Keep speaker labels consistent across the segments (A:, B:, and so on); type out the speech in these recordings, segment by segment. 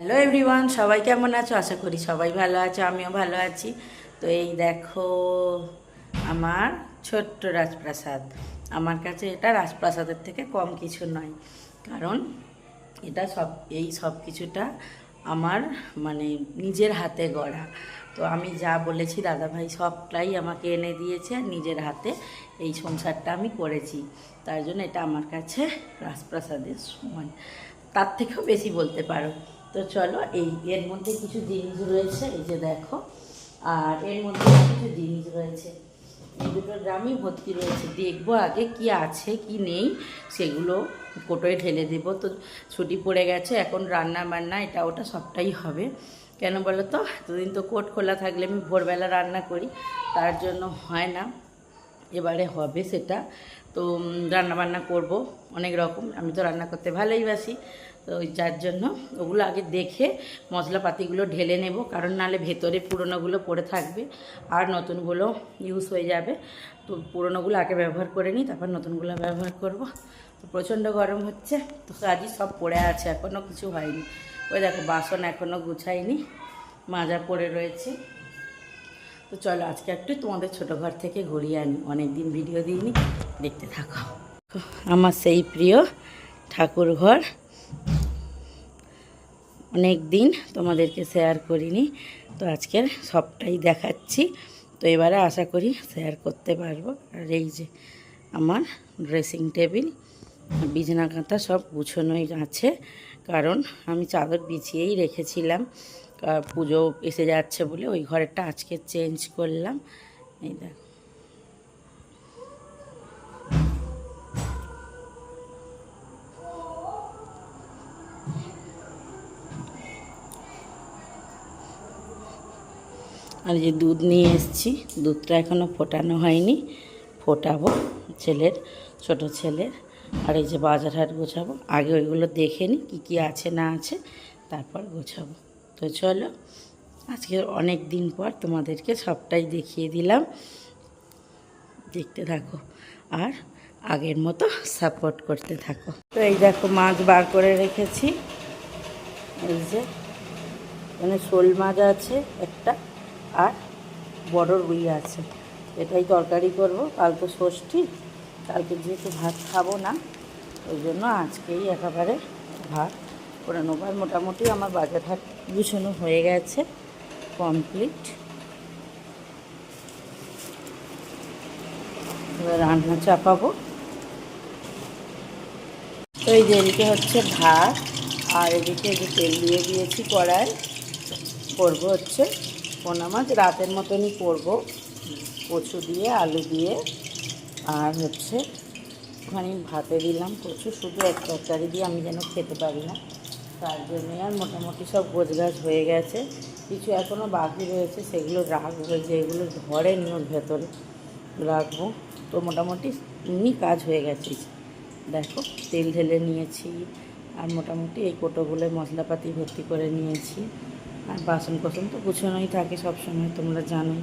A: Hello everyone সবাই কেমন আছো? আশা করি সবাই ভালো আছো, আমিও ভালো আছি। তো এই দেখো, আমার ছোট্ট রাজপ্রাসাদ। আমার কাছে এটা রাজপ্রাসাদের থেকে কম কিছু নয়। কারণ এটা সব, এই সব কিছুটা আমার মানে নিজের হাতে গড়া। তো আমি যা বলেছি দাদাভাই সবটাই আমাকে এনে দিয়েছে, নিজের হাতে এই সংসারটা আমি করেছি। তার জন্য এটা আমার কাছে রাজপ্রাসাদের সমান তার থেকেও বেশি বলতে পারো। তো চলো, এই এর মধ্যে কিছু জিনিস রয়েছে, এই যে দেখো। আর এর মধ্যে কিছু জিনিস রয়েছে। এই দুটো ড্রামই ভর্তি রয়েছে। দেখব আগে কি আছে, কি নেই, সেগুলো কোটোয় ঢেলে দেব। তো ছুটি পড়ে গেছে, এখন রান্না বান্না এটা ওটা সবটাই হবে। কেন বলো তো? এতদিন তো কোট খোলা থাকলে আমি ভোরবেলা রান্না করি, তার জন্য হয় না। এবারে হবে সেটা। তো রান্না বান্না করব, অনেক রকম। আমি তো রান্না করতে ভালোই বাসি। তো যার জন্য ওগুলো আগে দেখে মশলাপাতিগুলো ঢেলে নেব, কারণ নালে ভেতরে পুরনোগুলো পড়ে থাকবে আর নতুনগুলো ইউজ হয়ে যাবে। তো পুরনোগুলো আগে ব্যবহার করে নিই, তারপর নতুনগুলো ব্যবহার করব। তো প্রচণ্ড গরম হচ্ছে, তো কাজই সব পড়ে আছে, এখনও কিছু হয়নি। ওই দেখো, বাসন এখনও গুছাইনি, মাজা পড়ে রয়েছে। তো চলো, আজকে একটু তোমাদের ছোট ঘর থেকে ঘুরিয়ে আনি অনেক দিন ভিডিও দিইনি। দেখতে থাকো। আমার সেই প্রিয় ঠাকুর ঘর অনেক দিন তোমাদেরকে শেয়ার করিনি, তো আজকের সবটাই দেখাচ্ছি। তো এবারে আশা করি শেয়ার করতে পারব। আর এই যে আমার ড্রেসিং টেবিল বিছানা কাঁথা সব গুছোনোই আছে। কারণ আমি চাদর বিছিয়েই রেখেছিলাম। পুজো এসে যাচ্ছে বলে ওই ঘরেরটা আজকে চেঞ্জ করলাম। এই দেখ। আর যে দুধ নিয়ে এসেছি, দুধটা এখনও ফোটানো হয়নি। ফোটাবো ছেলের, ছোট ছেলের। আর এই যে বাজার হাট গোছাবো। আগে ওইগুলো দেখে নিই কী কী আছে না আছে, তারপর গোছাবো। তো চলো, আজকে অনেক দিন পর তোমাদেরকে সবটাই দেখিয়ে দিলাম। দেখতে থাকো আর আগের মতো সাপোর্ট করতে থাকো। তো এই দেখো মাছ বার করে রেখেছি। এই যে মানে শোল মাছ আছে একটা। আর বড় রুই আছে। এটাই তরকারি করব। কাল তো ষষ্ঠী, কালকে যেহেতু ভাত খাব না, ওই জন্য আজকেই একেবারে ভাত করে নেব। আর মোটামুটি আমার বাজার হাট গুছানো হয়ে গেছে কমপ্লিট রান্না চাপাবো। এই যে এদিকে হচ্ছে ভাত, আর এদিকে যে তেল দিয়ে দিয়েছি কড়াই। করব হচ্ছে পোনা মাছ, রাতের মতনই করব। কচু দিয়ে, আলু দিয়ে, আর হচ্ছে ওখানে ভাতে দিলাম কচু, শুধু এক তরকারি দিয়ে আমি যেন খেতে পারি না। তার জন্যে আর মোটামুটি সব গোছগাছ হয়ে গেছে। কিছু এখনও বাকি রয়েছে, সেগুলো রাখব যেগুলো ঘরে নিয়ে ভেতরে রাখব। তো মোটামুটি এমনি কাজ হয়ে গেছে। দেখো, তেল ঢেলে নিয়েছি, আর মোটামুটি এই কোটোগুলো মশলাপাতি ভর্তি করে নিয়েছি। আর বাসন কোসন তো গুছানোই থাকে সবসময় তোমরা জানোই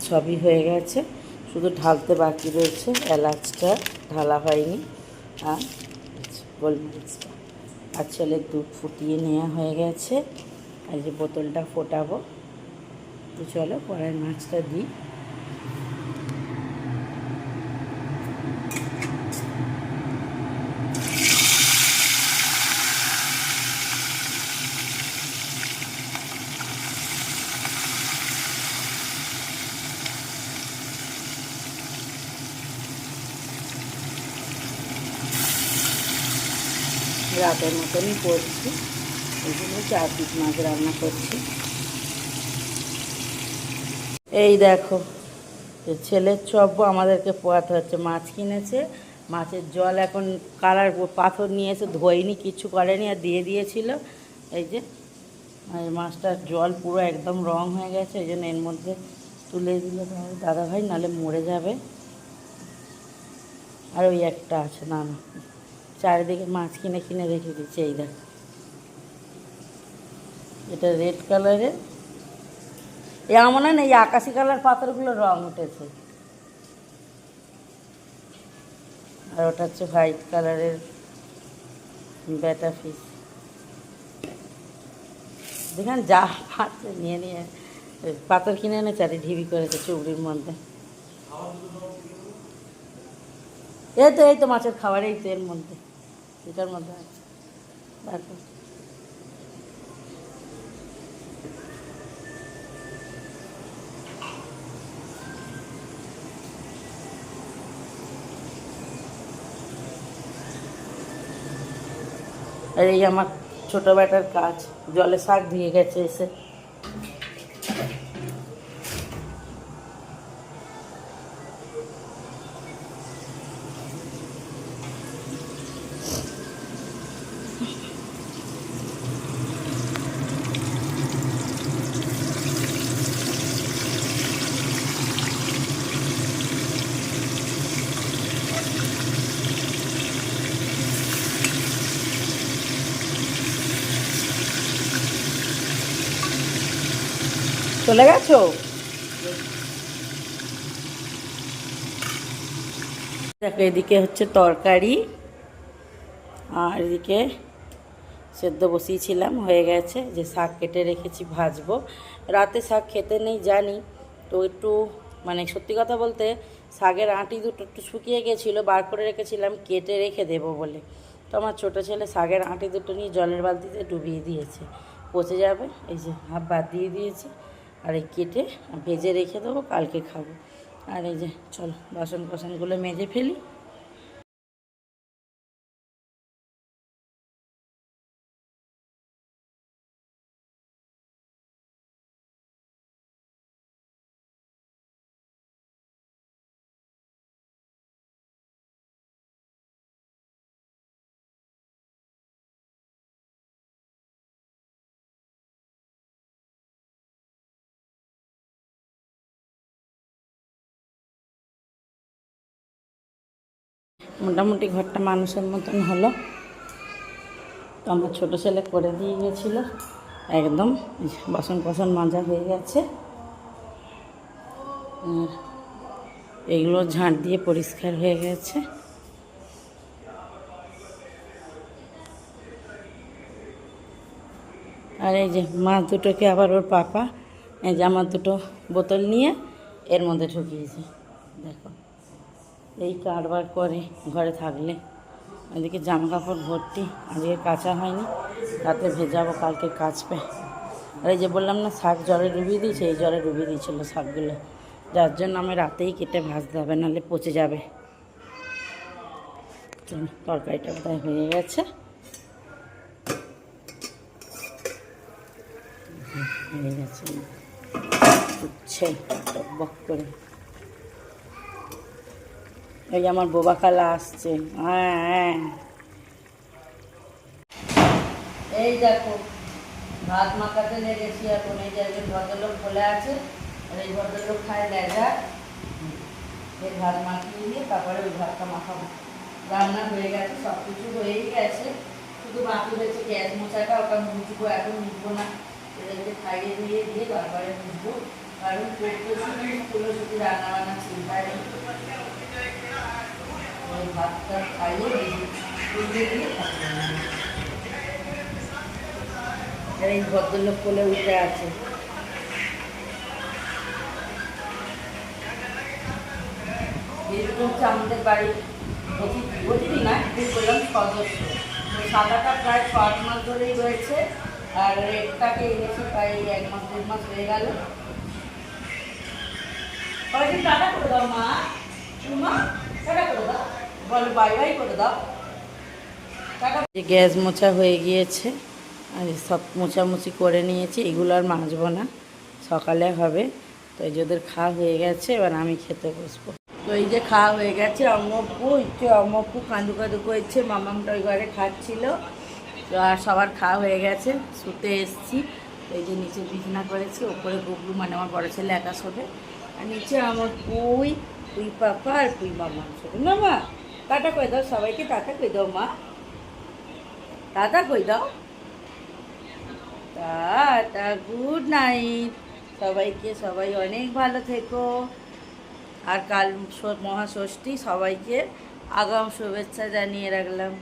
A: সবই হয়ে গেছে। শুধু ঢালতে বাকি রয়েছে, এলাচটা ঢালা হয়নি। আর গোলমরিচটা। আর ছেলের দুধ ফুটিয়ে নেওয়া হয়ে গেছে। আর যে বোতলটা ফোটাবো। তো চলো পরের মাছটা দিই। রাতের মতনই করছি। এই জন্য চার পিস মাছ রান্না করছি। এই দেখো ছেলের চব্য আমাদেরকে পোয়াতে হচ্ছে মাছ কিনেছে। মাছের জল এখন কালার পাথর নিয়ে এসে ধোয়নি, কিছু করেনি, আর দিয়ে দিয়েছিল। এই যে মাছটার জল পুরো একদম রং হয়ে গেছে, এই জন্য এর মধ্যে তুলে দিলে তাহলে দাদাভাই, নাহলে মরে যাবে। আর ওই একটা আছে, না না। চারিদিকে মাছ কিনে কিনে রেখে দিচ্ছে, এই দেখ। এটা রেড কালারের এমন না, এই আকাশি কালার পাথরগুলো রং উঠেছে। আর ওটা হচ্ছে হোয়াইট কালারের ব্যাটা ফিস দেখেন, যা পাচ্ছে, নিয়ে নিয়ে, পাথর কিনে এনে চারি ঢিবি করেছে চুবড়ির মধ্যে। এই তো এই তো, মাছের খাবার এই তো এর মধ্যে। এটার মধ্যে আছে। আর এই আমার ছোট বেটার কাজ জলে শাক দিয়ে গেছে এসে চলে গেছো? দেখো, এদিকে হচ্ছে তরকারি, আর এদিকে সেদ্ধ বসিয়েছিলাম, হয়ে গেছে। যে শাক কেটে রেখেছি, ভাজবো। রাতে শাক খেতে নেই, জানি। তো একটু মানে সত্যি কথা বলতে, শাকের আঁটি দুটো একটু শুকিয়ে গেছিল, বার করে রেখেছিলাম, কেটে রেখে দেবো বলে। তো আমার ছোটো ছেলে শাকের আঁটি দুটো নিয়ে জলের বালতিতে ডুবিয়ে দিয়েছে। পচে যাবে, এই যে হাফ বাদ দিয়ে দিয়েছে। আর এই কেটে ভেজে রেখে দেবো, কালকে খাব। আর এই যে, চলো বাসন বাসনগুলো মেজে ফেলি। মোটামুটি ঘরটা মানুষের মতন হলো। তো আমার ছোটো ছেলে করে দিয়ে গেছিল। একদম বাসন কোসন মাজা হয়ে গেছে। আর এগুলো ঝাঁট দিয়ে পরিষ্কার হয়ে গেছে। আর এই যে মাছ দুটোকে আবার ওর পাপা আমার দুটো বোতল নিয়ে এর মধ্যে ঢুকিয়েছে। এই কারবার করে ঘরে থাকলে। এদিকে জামা কাপড় ভর্তি, আজকে কাঁচা হয়নি, রাতে ভেজাবো, কালকে কাচবে। আর এই যে বললাম না, শাক জলে ডুবিয়ে দিয়েছে, এই জলে ডুবিয়ে দিয়েছিলো শাকগুলো। যার জন্য আমি রাতেই কেটে ভাজতে হবে, নাহলে পচে যাবে। তরকারিটা বোধহয় হয়ে গেছে। হয়ে গেছে। উঠছে টকবক করে। এই যে আমার বোবা খালা আসছে। হ্যাঁ হ্যাঁ। এই দেখো, ভাত মাখাতে লেগেছি এখন। এই যে একজন ভদ্রলোক বলে আছে, আর এই ভদ্রলোক খায় লেজা। এই ভাত মাখিয়ে দিয়ে তারপরে ওই ভাতটা মাখাবো। রান্না হয়ে গেছে সব কিছু হয়েই গেছে। শুধু বাকি হয়েছে, গ্যাস মোচাটা ওটা মুছবো এখন, মুছবো না। এদেরকে খাইয়ে দিয়ে দিয়ে তারপরে মুছবো। কারণ করতে স্কুলে শুধু রান্না বান্না চিন্তা নেই ওই ভাতটা খাইয়ে দিয়ে দিয়ে আর এই ভদ্রলোক কোলে উঠে আছে। আমাদের বাড়ির না ঠিক সদস্য। তো সাদাটা প্রায় ছ আট মাস ধরেই রয়েছে, আর রেটটাকে এনেছে প্রায় এক মাস, দেড় মাস হয়ে গেল। কয়েকদিন টাটা করে দাও, মা। মা টাটা করে দাও। গ্যাস মোছা হয়ে গিয়েছে, আর সব মোছামুছি করে নিয়েছি, এগুলো আর মাজবো না, সকালে হবে। তো এই যে ওদের খাওয়া হয়ে গেছে, এবার আমি খেতে বসবো। তো এই যে খাওয়া হয়ে গেছে অম্মপু ইচ্ছে অম্মপু কাঁদু কাঁদু করছে, মামামটা ওই ঘরে খাচ্ছিল। তো আর সবার খাওয়া হয়ে গেছে, শুতে এসছি। এই যে নিচে বিছনা করেছি, ওপরে গুবলু মানে আমার বড় ছেলে একা শোবে। আর নিচে আমার পুই পুই পাপা আর পুই মামা শোবে মামা টাটা কই দাও, সবাইকে টাটা কই দাও, মা। টাটা কই দাও। টাটা গুড নাইট সবাইকে, সবাই অনেক ভালো থেকো। আর কাল মহাষষ্ঠী সবাইকে আগাম শুভেচ্ছা জানিয়ে রাখলাম।